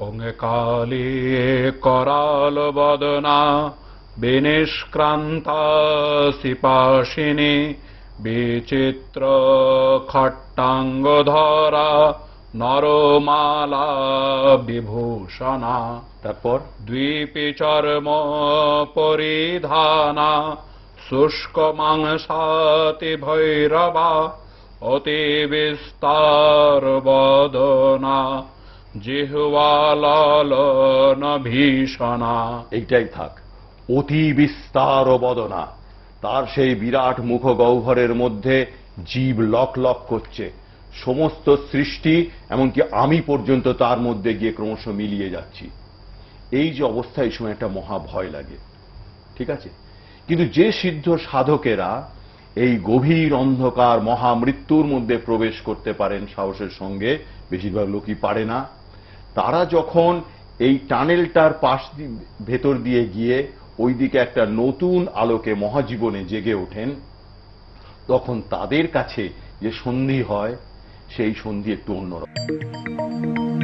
অঙ্গকালী করাল বদনা বিনিষ্ক্রান্তা সিপাশিনী বিচিত্র খট্টাঙ্গ ধরা নরমালা বিভূষণা। তারপর? দ্বীপি চর্ম পরিধানা শুষ্ক মাংসাতি ভৈরবা অতি বিস্তার বদনা। ভীষণা এইটাই থাক, অতি বিস্তার বদনা। তার সেই বিরাট মুখ গহ্বরের মধ্যে জীব লক লক করছে। সমস্ত সৃষ্টি, এমনকি আমি পর্যন্ত তার মধ্যে গিয়ে ক্রমশ মিলিয়ে যাচ্ছি। এই যে অবস্থা, এই সময় একটা মহা ভয় লাগে। ঠিক আছে? কিন্তু যে সিদ্ধ সাধকেরা এই গভীর অন্ধকার মহামৃত্যুর মধ্যে প্রবেশ করতে পারেন সাহসের সঙ্গে, বেশিরভাগ লোকই পারে না। তারা যখন এই টানেলটার পাশ ভেতর দিয়ে গিয়ে ওইদিকে একটা নতুন আলোকে মহাজীবনে জেগে ওঠেন, তখন তাদের কাছে যে সন্ধি হয়, সেই সন্ধি একটু অন্যরকম।